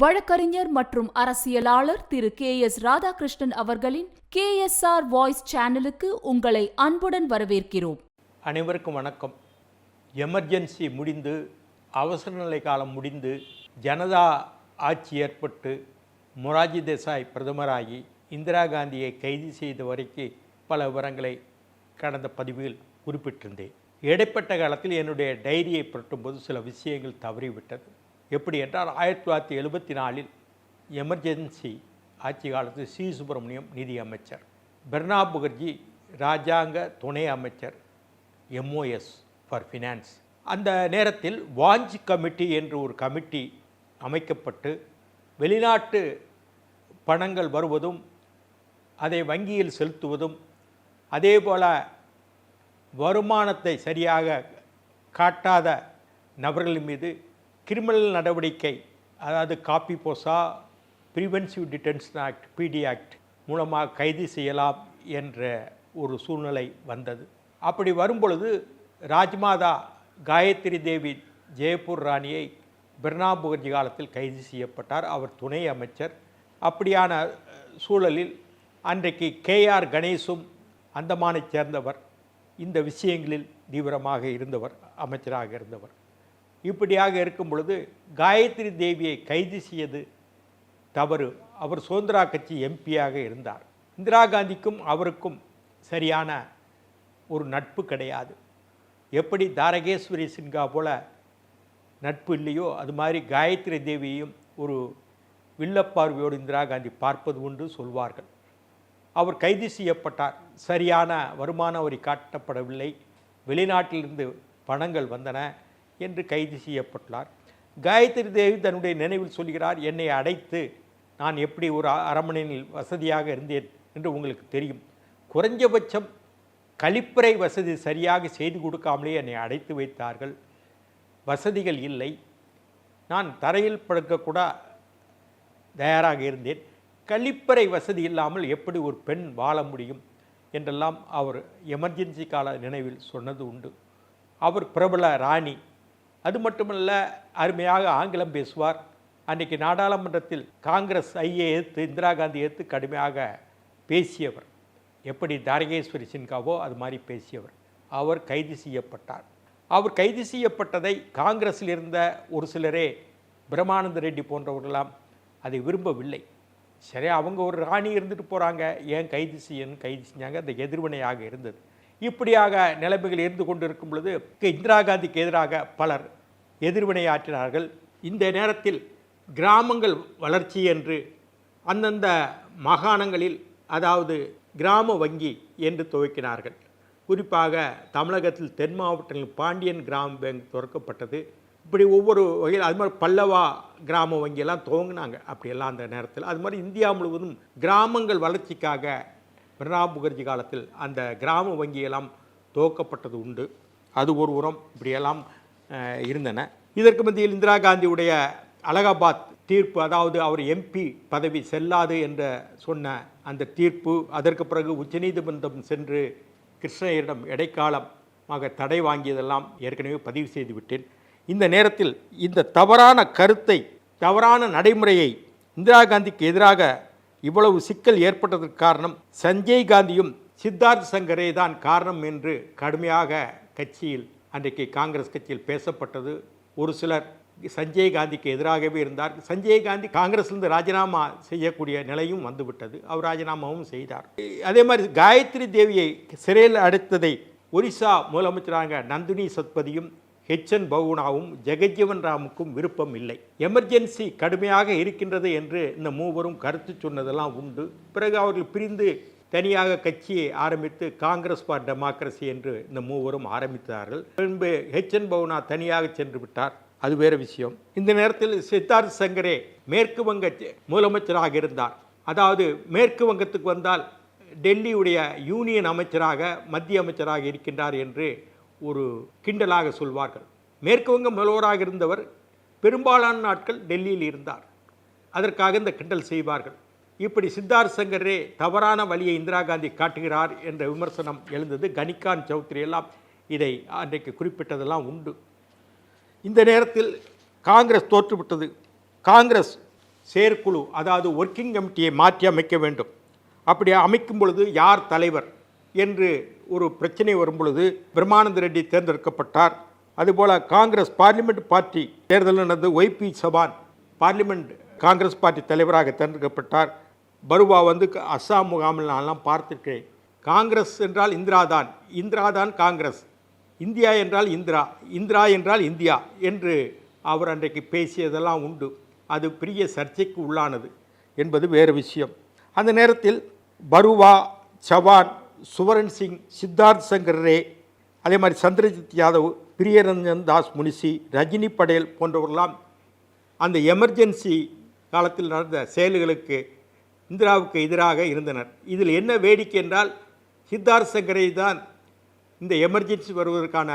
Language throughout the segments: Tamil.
வழக்கறிஞர் மற்றும் அரசியலாளர் திரு கே எஸ் ராதாகிருஷ்ணன் அவர்களின் கே எஸ் ஆர் வாய்ஸ் சேனலுக்கு உங்களை அன்புடன் வரவேற்கிறோம். அனைவருக்கும் வணக்கம். எமர்ஜென்சி முடிந்து அவசர நிலை காலம் முடிந்து ஜனதா ஆட்சி ஏற்பட்டு மொராஜி தேசாய் பிரதமராகி இந்திரா காந்தியை கைது செய்த வரைக்கும் பல விவரங்களை கடந்த பதிவில் குறிப்பிட்டிருந்தேன். இடைப்பட்ட காலத்தில் என்னுடைய டைரியை புரட்டும்போது சில விஷயங்கள் தவறிவிட்டது. எப்படி என்றால் ஆயிரத்தி தொள்ளாயிரத்தி எழுபத்தி நாலில் எமர்ஜென்சி ஆட்சி காலத்தில் சி. சுப்பிரமணியம் நிதி அமைச்சர் பிரணாப் முகர்ஜி ராஜாங்க துணை அமைச்சர் எம்ஓஎஸ் ஃபார் ஃபினான்ஸ் அந்த நேரத்தில் வாஞ்ச் கமிட்டி என்று ஒரு கமிட்டி அமைக்கப்பட்டு வெளிநாட்டு பணங்கள் வருவதும் அதை வங்கியில் செலுத்துவதும் அதே போல் வருமானத்தை சரியாக காட்டாத நபர்கள் மீது கிரிமினல் நடவடிக்கை அதாவது COFEPOSA preventive detention act P D act மூலமாக கைது செய்யலாம் என்ற ஒரு சூழ்நிலை வந்தது. அப்படி வரும்பொழுது ராஜ்மாதா காயத்ரி தேவி ஜெயப்பூர் ராணியை பிரணாப் முகர்ஜி காலத்தில் கைது செய்யப்பட்டார். அவர் துணை அமைச்சர். அப்படியான சூழலில் அன்றைக்கு கேஆர் கணேசும் அந்தமானைச் சேர்ந்தவர். இந்த விஷயங்களில் தீவிரமாக இருந்தவர் அமைச்சராக இருந்தவர். இப்படியாக இருக்கும் பொழுது காயத்ரி தேவியை கைது செய்யது தவறு. அவர் சுதந்திரா கட்சி எம்பியாக இருந்தார். இந்திரா காந்திக்கும் அவருக்கும் சரியான ஒரு நட்பு கிடையாது. எப்படி தாரகேஸ்வரி சின்ஹா போல நட்பு இல்லையோ அது மாதிரி காயத்ரி தேவியையும் ஒரு வில்லப்பார்வையோடு இந்திரா காந்தி பார்ப்பது உண்டு சொல்வார்கள். அவர் கைது செய்யப்பட்டார். சரியான வருமான வரி காட்டப்படவில்லை. வெளிநாட்டிலிருந்து பணங்கள் வந்தன. என்று கைது செய்யப்பட்டார் காயத்ரி தேவி தன்னுடைய நினைவில் சொல்கிறார் என்னை அடைத்து நான் எப்படி ஒரு அ- வசதியாக இருந்தேன் என்று உங்களுக்கு தெரியும். குறைஞ்சபட்சம் கழிப்பறை வசதி சரியாக செய்து கொடுக்காமலே என்னை அடைத்து வைத்தார்கள். வசதிகள் இல்லை. நான் தரையில் படுக்கக்கூட தயாராக இருந்தேன். கழிப்பறை வசதி இல்லாமல் எப்படி ஒரு பெண் வாழ முடியும்? என்றெல்லாம் அவர் எமர்ஜென்சி கால நினைவில் சொன்னது உண்டு. அவர் பிரபல ராணி அது மட்டுமல்ல அருமையாக ஆங்கிலம் பேசுவார். அன்றைக்கு நாடாளுமன்றத்தில் காங்கிரஸ் ஐயை எதிர்த்து இந்திரா காந்தி எதிர்த்து கடுமையாக பேசியவர். எப்படி தாரகேஸ்வரி சின்காவோ அது மாதிரி பேசியவர். அவர் கைது செய்யப்பட்டார். அவர் கைது செய்யப்பட்டதை காங்கிரஸில் இருந்த ஒரு சிலரே பிரம்மானந்த ரெட்டி போன்றவர்களாம் அதை விரும்பவில்லை. சரி அவங்க ஒரு ராணி இருந்துட்டு போகிறாங்க ஏன் கைது செய்யணும் கைது செஞ்சாங்க? அந்த எதிர்வினையாக இருந்தது. இப்படியாக நிலைமைகள் இருந்து கொண்டிருக்கும் பொழுது இந்திரா காந்திக்கு எதிராக பலர் எதிர்வினையாற்றினார்கள் இந்த நேரத்தில் கிராமங்கள் வளர்ச்சி என்று அந்தந்த மாகாணங்களில் அதாவது கிராம வங்கி என்று துவக்கினார்கள். குறிப்பாக தமிழகத்தில் தென் மாவட்டங்களில் பாண்டியன் கிராம பேங்க் திறக்கப்பட்டது. இப்படி ஒவ்வொரு வகையில் அது மாதிரி பல்லவா கிராம வங்கியெல்லாம் துவங்கினாங்க. அப்படியெல்லாம் அந்த நேரத்தில். அது மாதிரி இந்தியா முழுவதும் கிராமங்கள் வளர்ச்சிக்காக பிரணாப் முகர்ஜி காலத்தில் அந்த கிராம வங்கியெல்லாம் துவக்கப்பட்டது உண்டு. அது ஒரு உரம் இப்படியெல்லாம் இருந்தன. இதற்கு மத்தியில் இந்திரா காந்தியுடைய அலகாபாத் தீர்ப்பு அதாவது அவர் எம்பி பதவி செல்லாது என்ற சொன்ன அந்த தீர்ப்பு அதற்கு பிறகு உச்சநீதிமன்றம் சென்று கிருஷ்ணயரிடம் இடைக்காலமாக தடை வாங்கியதெல்லாம் ஏற்கனவே பதிவு செய்து விட்டேன். இந்த நேரத்தில் இந்த தவறான கருத்தை தவறான நடைமுறையை இந்திரா காந்திக்கு எதிராக இவ்வளவு சிக்கல் ஏற்பட்டதற்கு காரணம் சஞ்சய் காந்தியும் சித்தார்த் சங்கரே தான் காரணம் என்று கடுமையாக கட்சியில் அன்றைக்கு காங்கிரஸ் கட்சியில் பேசப்பட்டது. ஒரு சிலர் சஞ்சய் காந்திக்கு எதிராகவே இருந்தார். சஞ்சய் காந்தி காங்கிரஸ்லேருந்து ராஜினாமா செய்யக்கூடிய நிலையும் வந்துவிட்டது. அவர் ராஜினாமாவும் செய்தார். அதே மாதிரி காயத்ரி தேவியை சிறையில் அடைத்ததை ஒரிசா முதலமைச்சராக நந்தினி சத்பதியும் ஹெச்என் பவுனாவும் ஜெகஜீவன் ராமுக்கும் விருப்பம் இல்லை. எமர்ஜென்சி கடுமையாக இருக்கின்றது என்று இந்த மூவரும் கருத்து சொன்னதெல்லாம் உண்டு. பிறகு அவர்கள் பிரிந்து தனியாக கட்சியை ஆரம்பித்து காங்கிரஸ் ஃபார் டெமோக்ரஸி என்று இந்த மூவரும் ஆரம்பித்தார்கள். பின்பு ஹெச்என் பவுனா தனியாக சென்று விட்டார். அது வேறு விஷயம். இந்த நேரத்தில் சித்தார்த் சங்கரே மேற்கு வங்க முதலமைச்சராக இருந்தார். அதாவது மேற்கு வங்கத்துக்கு வந்தால் டெல்லியுடைய யூனியன் அமைச்சராக மத்திய அமைச்சராக இருக்கின்றார் என்று ஒரு கிண்டலாக சொல்வார்கள். மேற்கு வங்க முதல்வராக இருந்தவர் பெரும்பாலான நாட்கள் டெல்லியில் இருந்தார். அதற்காக இந்த கிண்டல் செய்வார்கள். இப்படி சித்தார்த் சங்கரே தவறான வழியை இந்திரா காந்தி காட்டுகிறார் என்ற விமர்சனம் எழுந்தது கனிகான் சௌத்ரி எல்லாம். இதை அன்றைக்கு குறிப்பிட்டதெல்லாம் உண்டு. இந்த நேரத்தில் காங்கிரஸ் தோற்றுவிட்டது. காங்கிரஸ் செயற்குழு அதாவது ஒர்க்கிங் கமிட்டியை மாற்றி அமைக்க வேண்டும். அப்படி அமைக்கும் பொழுது யார் தலைவர்? என்று ஒரு பிரச்சனை வரும் பொழுது பிரம்மானந்த ரெட்டி தேர்ந்தெடுக்கப்பட்டார். அதுபோல் காங்கிரஸ் பார்லிமெண்ட் பார்ட்டி தேர்தல் நடந்து Y B Chavan parliament Congress party தலைவராக தேர்ந்தெடுக்கப்பட்டார். பருவா வந்து க- அஸ்ஸாம் முகாமில் நான்லாம் பார்த்திருக்கிறேன். காங்கிரஸ் என்றால் இந்திரா தான் இந்திரா தான் காங்கிரஸ். இந்தியா என்றால் இந்திரா. இந்திரா என்றால் இந்தியா என்று அவர் அன்றைக்கு பேசியதெல்லாம் உண்டு. அது பெரிய சர்ச்சைக்கு உள்ளானது என்பது வேறு விஷயம். அந்த நேரத்தில் பருவா சவான் சுவரன் சிங் சித்தார்த் சங்கர் ரே அதே மாதிரி சந்திரஜித் யாதவ் பிரியரஞ்சன் தாஸ் முனிசி ரஜினி படேல் போன்றவர்களாம் அந்த எமர்ஜென்சி காலத்தில் நடந்த செயல்களுக்கு இந்திராவுக்கு எதிராக இருந்தனர். இதில் என்ன வேடிக்கை என்றால் சித்தார்த் சங்கரை தான் இந்த எமர்ஜென்சி வருவதற்கான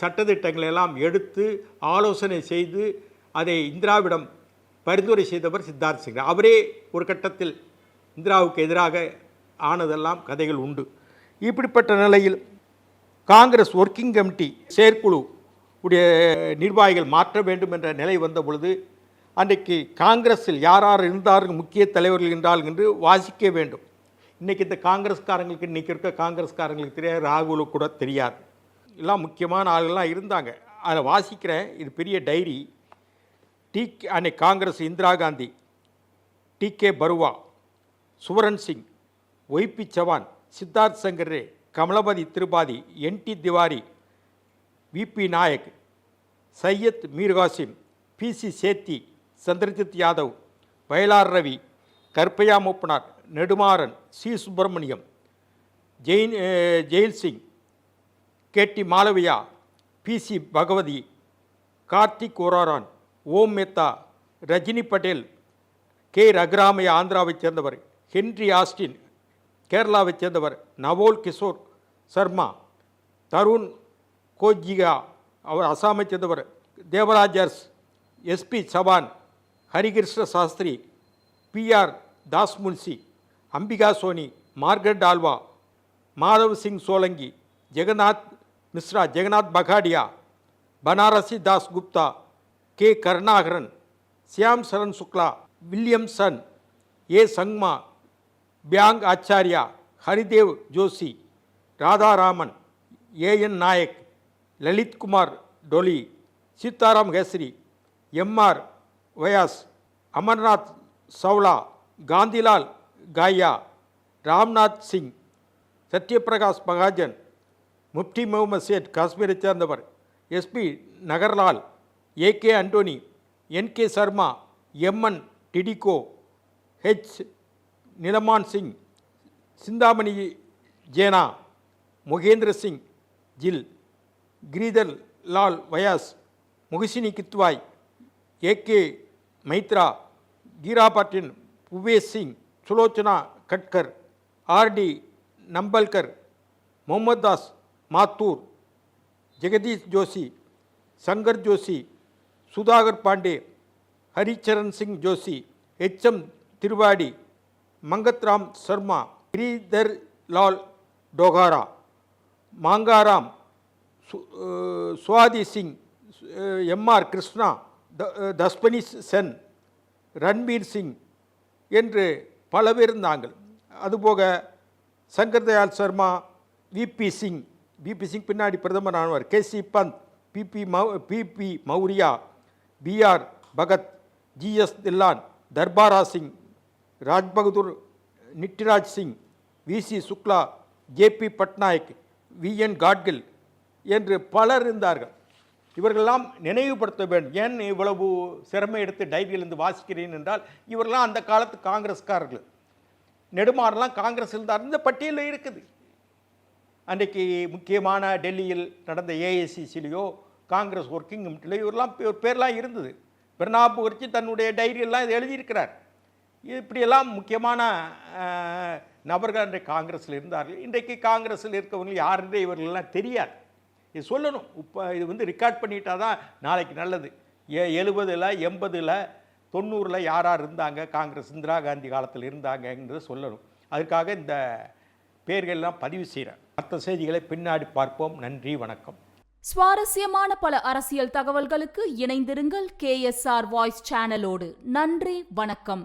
சட்டத்திட்டங்களை எல்லாம் எடுத்து ஆலோசனை செய்து அதை இந்திராவிடம் பரிந்துரை செய்தவர் சித்தார்த் சங்கர். அவரே ஒரு கட்டத்தில் இந்திராவுக்கு எதிராக ஆனதெல்லாம் கதைகள் உண்டு. இப்படிப்பட்ட நிலையில் காங்கிரஸ் ஒர்க்கிங் கமிட்டி செயற்குழு உடைய நிர்வாகிகள் மாற்ற வேண்டும் என்ற நிலை வந்த பொழுது அன்றைக்கு காங்கிரஸில் யார் யார் இருந்தார்கள் முக்கிய தலைவர்கள் என்றால் என்று வாசிக்க வேண்டும். இன்றைக்கி இந்த காங்கிரஸ்காரங்களுக்கு இன்றைக்கி இருக்க காங்கிரஸ்காரங்களுக்கு தெரியாது ராகுலுக்கு கூட தெரியாது. எல்லாம் முக்கியமான ஆளுகள்லாம் இருந்தாங்க. அதை வாசிக்கிறேன் இது பெரிய டைரி. டி அன்னைக்கு Congress Indira Gandhi D K Barooah Swaran Singh Y B Chavan Siddhartha Shankar Ray Kamalapati Tripathi N D Tiwari V P Naik Syed Mir Qasim P P C Sethi Chandrajit Yadav Vayalar Ravi Karpaiah Moopanar Nedumaran C Subramaniam Jain Zail Singh K D Malaviya P C Bhagwati Kartik Oraon Om Mehta Rajni Patel K Raghuramaiah ஆந்திராவைச் சேர்ந்தவர் ஹென்றி ஆஸ்டின் கேரளாவைச் சேர்ந்தவர் நவோல் கிஷோர் சர்மா தருண் கோஜிகா அவர் அசாமைச் சேர்ந்தவர் Devaraj Urs S P Chavan Harikrishna Shastri B R Das Munshi Ambika Soni Margaret Alva Madhav Singh Solanki Jagannath Mishra Jagannath Pahadia Banarasi Das Gupta K Karunakaran Shyam Charan Shukla Williamson A Sangma பியாங் Acharya Haridev Joshi Radharaman AN Naik Lalith Kumar Doley Sitaram Kesri MR Vyas Amarnath Chawla Kantilal காயா ராம்நாத் சிங் சத்யபிரகாஷ் மகாஜன் முப்டி முகமது சேட் காஷ்மீரைச் சேர்ந்தவர் S P Nagarlal A K Antony N K Sharma M N டிடிகோ H Nilaman Singh Chintamani Jena Mahendra Singh Gill Giridhar Lal Vyas Mohsina Kidwai A K Maitra Hira பாட்டின் Bhuvesh Singh Sulochana Katkar R D Nambalkar Mohammad Das Mathur Jagdish Joshi Shankar Joshi Sudhakar Pandey Haricharan Singh Joshi H M Trivedi Mangatram Sharma Giridhar Lal Dogra Mangaram சு- சுவாதி சிங் எம்ஆர் கிருஷ்ணா த- தஸ்பனி சென் ரன்பீர் சிங் என்று பல பேர் இருந்தாங்க அதுபோக Shankar Dayal Sharma V P Singh V P Singh பின்னாடி பிரதமர் ஆனவர் K C Pant B P மௌ B P Maurya B R Bhagat G S Dhillon Darbara Singh Rajbahadur Nitiraj Singh V C Shukla J B Patnaik V N Gadgil என்று பலர் இருந்தார்கள். இவர்களெல்லாம் நினைவுபடுத்த வேண்டும். ஏன் இவ்வளவு சிரமம் எடுத்து டைரியிலிருந்து வாசிக்கிறேன் என்றால் இவர்கள்லாம் அந்த காலத்து காங்கிரஸ்காரர்கள். நெடுமாறெல்லாம் காங்கிரஸ் இருந்தார். இந்த பட்டியலில் இருக்குது. அன்றைக்கு முக்கியமான டெல்லியில் நடந்த ஏஐசிசிலேயோ காங்கிரஸ் ஒர்க்கிங் கமிட்டிலையோ இவரெல்லாம் பேர்லாம் இருந்தது. பிரணாப் முகர்ஜி தன்னுடைய டைரியெல்லாம் இது எழுதியிருக்கிறார். இப்படியெல்லாம் முக்கியமான நபர்கள் அன்றைக்கு காங்கிரஸில் இருந்தார்கள். இன்றைக்கு காங்கிரஸில் இருக்கவங்க யாருன்றே இவர்களெல்லாம் தெரியாது. இது சொல்லணும். இப்போ இது வந்து ரெக்கார்ட் பண்ணிட்டா தான் நாளைக்கு நல்லது. ஏ எழுபதில் எண்பதில் தொண்ணூறில் யாரார் இருந்தாங்க? காங்கிரஸ் இந்திரா காந்தி காலத்தில் இருந்தாங்கன்றதை சொல்லணும். அதுக்காக இந்த பேர்கள்லாம் பதிவு செய்கிறேன் மற்ற செய்திகளை பின்னாடி பார்ப்போம். நன்றி வணக்கம். சுவாரஸ்யமான பல அரசியல் தகவல்களுக்கு இணைந்திருங்கள் கேஎஸ்ஆர் வாய்ஸ் சேனலோடு. நன்றி வணக்கம்.